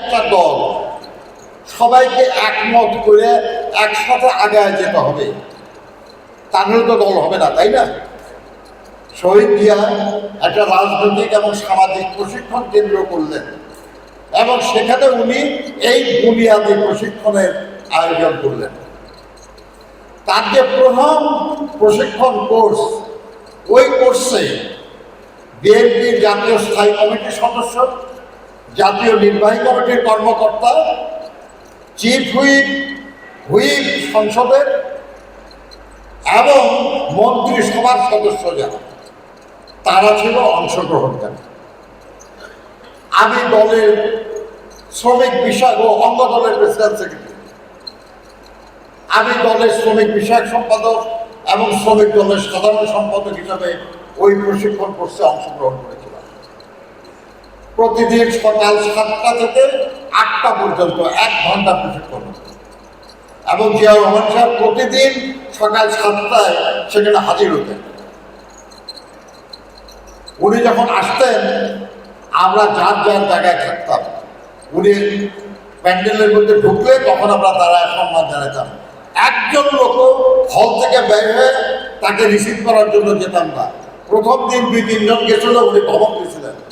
একটা দল। সবাইকে একমত করে একসাথে আগায় যেতে হবে। তাহলে তো দল হবে না, তাই না? শহীদ জিয়া একটা রাজনৈতিক এবং সামাজিক প্রশিক্ষণ কেন্দ্র করলেন। এবং সেখানে উনি এই বুনিয়াদী প্রশিক্ষণের আয়োজন করলেন। তার যে প্রথম প্রশিক্ষণ কোর্স, ওই কোর্সে বিএনপির জাতীয় স্থায়ী কমিটির সদস্য জাতীয় নির্বাহী কমিটির কর্মকর্তা চিফ হুইপ হুইপ সংসদের এবং মন্ত্রিসভার সদস্য যারা, তারা ছিল অংশগ্রহণকারী। আমি দলের শ্রমিক বিষয় ও অঙ্গ দলের প্রেসিডেন্ট সেক্রেটারি আমি দলের শ্রমিক বিষয়ক সম্পাদক এবং শ্রমিক দলের সাধারণ সম্পাদক হিসাবে ওই প্রশিক্ষণ কোর্সে অংশগ্রহণ করেছিলাম প্রতিদিন সকাল সাতটা থেকে আটটা পর্যন্ত এক ঘণ্টা প্রশিক্ষণ। এবং জিয়া রহমান সাহেব প্রতিদিন সকাল সাতটায় সেখানে হাজির হতেন। উনি যখন আসতেন, আমরা যার যার জায়গায় থাকতাম, উনি প্যান্ডেলের মধ্যে ঢুকলে তখন আমরা তারা সম্মান জানাতাম। একজন লোক হল থেকে বের হয়ে তাকে রিসিভ করার জন্য যেতাম না। প্রথম দিন দুই তিনজন গেছিল, উনি দিয়েছিলেন। যে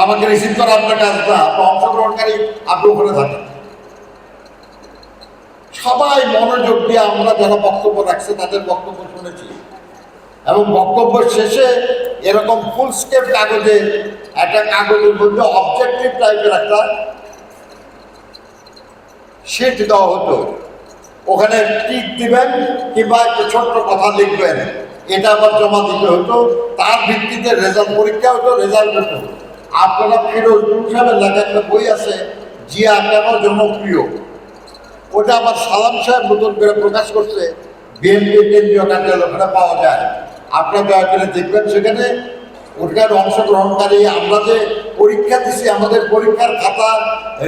আমাকে রিসিভ করা আপনার কাজ না আপনি অংশগ্রহণকারী আপনি ওখানে থাকেন। সবাই মনোযোগ দিয়ে আমরা যারা বক্তব্য রাখছে তাদের বক্তব্য শুনেছি। এবং বক্তব্য শেষে এরকম ফুল স্কেপ কাগজে, একটা কাগজের মধ্যে অবজেক্টিভ টাইপের একটা শিট দেওয়া হতো। ওখানে টিক দিবেন কিংবা একটা ছোট্ট কথা লিখবেন। এটা আবার জমা দিতে হতো। তার ভিত্তিতে রেজাল্ট পরীক্ষা হতো রেজাল্ট হতো। আপনারা ফিরোজ সাহেবের লেখা একটা বই আছে, জিয়া কেন জনপ্রিয়? ওটা আবার সালাম সাহেব নতুন করে প্রকাশ করছে, বিএনপি কেন্দ্রীয় কার্যালয় ওখানে পাওয়া যায়। আপনারা দয়া করে দেখবেন সেখানে ওটার অংশগ্রহণকারী, আমরা যে পরীক্ষা দিছি, আমাদের পরীক্ষার খাতা,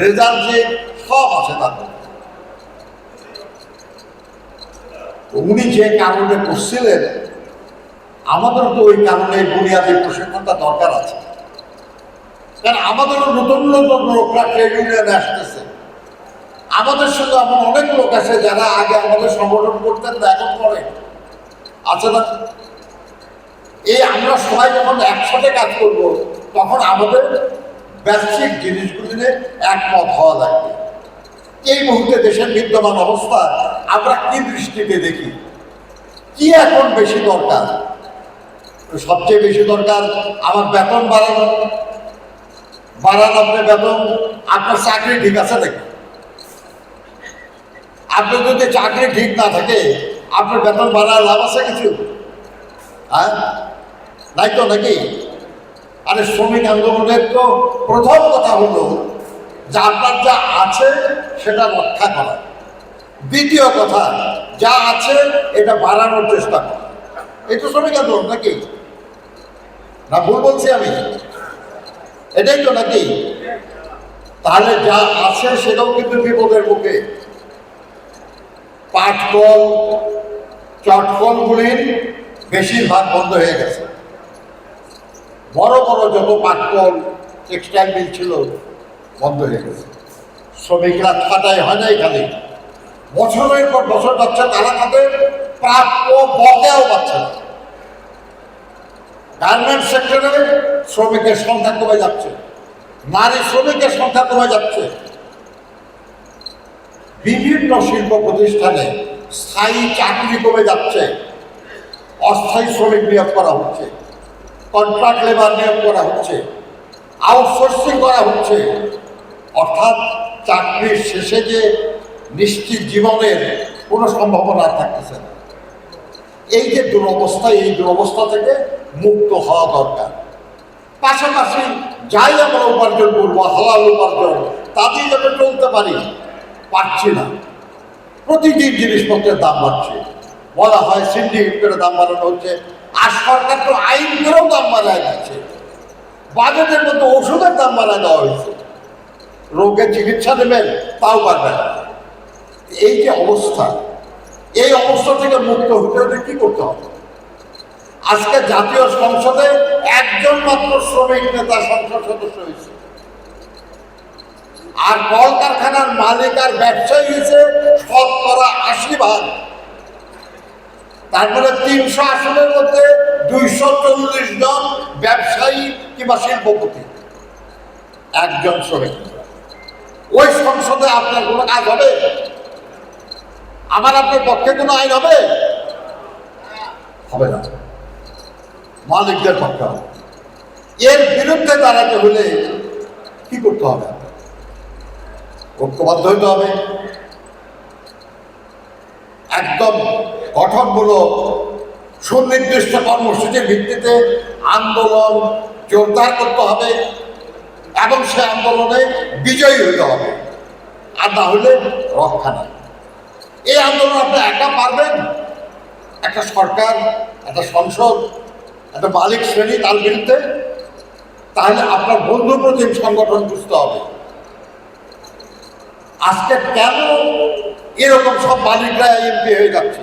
রেজাল্ট যে, সব আছে তাতে। উনি যে কারণে করছিলেন আমাদের তো ওই কারণে বুনিয়াদী প্রশিক্ষণটা দরকার আছে। কারণ আমাদেরও নতুন নতুন লোকরা ট্রেড ইউনিয়নে আসতেছে। আমাদের সঙ্গে এমন অনেক লোক আছে যারা আগে আমাদের সংগঠন করতেন না, এখন করে। আছে না? এই আমরা সবাই যখন একসাথে কাজ করব, তখন আমাদের ব্যবসায়িক জিনিসগুলিতে একমত হওয়া লাগবে। এই মুহূর্তে দেশের বিদ্যমান অবস্থা, আমরা কি দৃষ্টিতে দেখি? কি এখন বেশি দরকার? সবচেয়ে বেশি দরকার আমার বেতন বাড়ানো বাড়ান আপনার বেতন, আপনার চাকরি ঠিক আছে নাকি? আপনার যদি চাকরি ঠিক না থাকে, আপনার বেতন বাড়ার লাভ আছে কিছু? হ্যাঁ? নাই তো নাকি? আরে শ্রমিক আন্দোলনের তো প্রথম কথা হলো, যে আপনার যা আছে, সেটা রক্ষা করা। দ্বিতীয় কথা, যা আছে, এটা বাড়ানোর চেষ্টা করা। এই তো শ্রমিক আন্দোলন নাকি? না, ভুল বলছি আমি। এটাই তো নাকি? তাহলে যা আছে সেটাও কিন্তু বিপদের মুখে। পাটকল চটকলগুলির বেশিরভাগ বন্ধ হয়ে গেছে। বড় বড় যত পাটকল টেক্সটাইল মিল ছিল, বন্ধ হয়ে গেছে। শ্রমিকরা খাটাই হয় নাই খালি বছরের পর বছর যাচ্ছে, তারা তাদের প্রাপ্য বকেও পাচ্ছে না। গার্মেন্টস সেক্টরে শ্রমিকের সংখ্যা কমে যাচ্ছে। নারী শ্রমিকের সংখ্যা কমে যাচ্ছে। বিভিন্ন শিল্প প্রতিষ্ঠানে স্থায়ী চাকরি কমে যাচ্ছে। অস্থায়ী শ্রমিক নিয়োগ করা হচ্ছে। কন্ট্রাক্ট লেবার নিয়োগ করা হচ্ছে। আউটসোর্সিং করা হচ্ছে। অর্থাৎ চাকরির শেষে যে নিশ্চিত জীবনের কোনো সম্ভাবনা থাকতেছে না। এই যে দুরবস্থা, এই দুরবস্থা থেকে মুক্ত হওয়া দরকার। পাশাপাশি যাই আমরা উপার্জন করব, হালাল উপার্জন, তাতেই যাতে চলতে পারি, পারছি না। প্রতিদিন জিনিসপত্রের দাম বাড়ছে। বলা হয় সিন্ডিকেট করে দাম বাড়ানো হচ্ছে, আর সরকার তো আইন করেও দাম বাড়ায় দিচ্ছে। বাজেটের মধ্যে ওষুধের দাম বাড়ায় দেওয়া হয়েছে। রোগের চিকিৎসা দেবেন তাও না। এই যে অবস্থা এই অবস্থা থেকে মুক্ত হতে হলে কি করতে হবে? আজকে জাতীয় সংসদে একজন মাত্র শ্রমিক নেতা, সংসদ সদস্য হয়েছে। আর কলকারখানার মালিক আর ব্যবসায়ী হয়েছে শতকরা আশি ভাগ। তারপরে তিনশো আসনের মধ্যে দুইশো চল্লিশ জন ব্যবসায়ী কিংবা শিল্পপতি, একজন শ্রমিক। ওই সংসদে আপনার কোনো কাজ হবে? আমার আপনার পক্ষে কোনো আইন হবে? হবে না। মালিকদের পক্ষে হবে। এর বিরুদ্ধে দাঁড়াতে হলে কি করতে হবে? ঐক্যবদ্ধ হইতে হবে। একদম গঠনমূলক, সুনির্দিষ্ট কর্মসূচির ভিত্তিতে আন্দোলন জোরদার করতে হবে এবং সে আন্দোলনে বিজয়ী হইতে হবে। আর না হলে রক্ষা নাই। এই আন্দোলন আপনি একা পারবেন? একটা সরকার, একটা সংসদ, একটা মালিক শ্রেণি তার বিরুদ্ধে, তাহলে আপনার বন্ধু প্রতিম সংগঠন বুঝতে হবে। আজকে কেন এরকম সব মালিকরা এমপি হয়ে যাচ্ছে?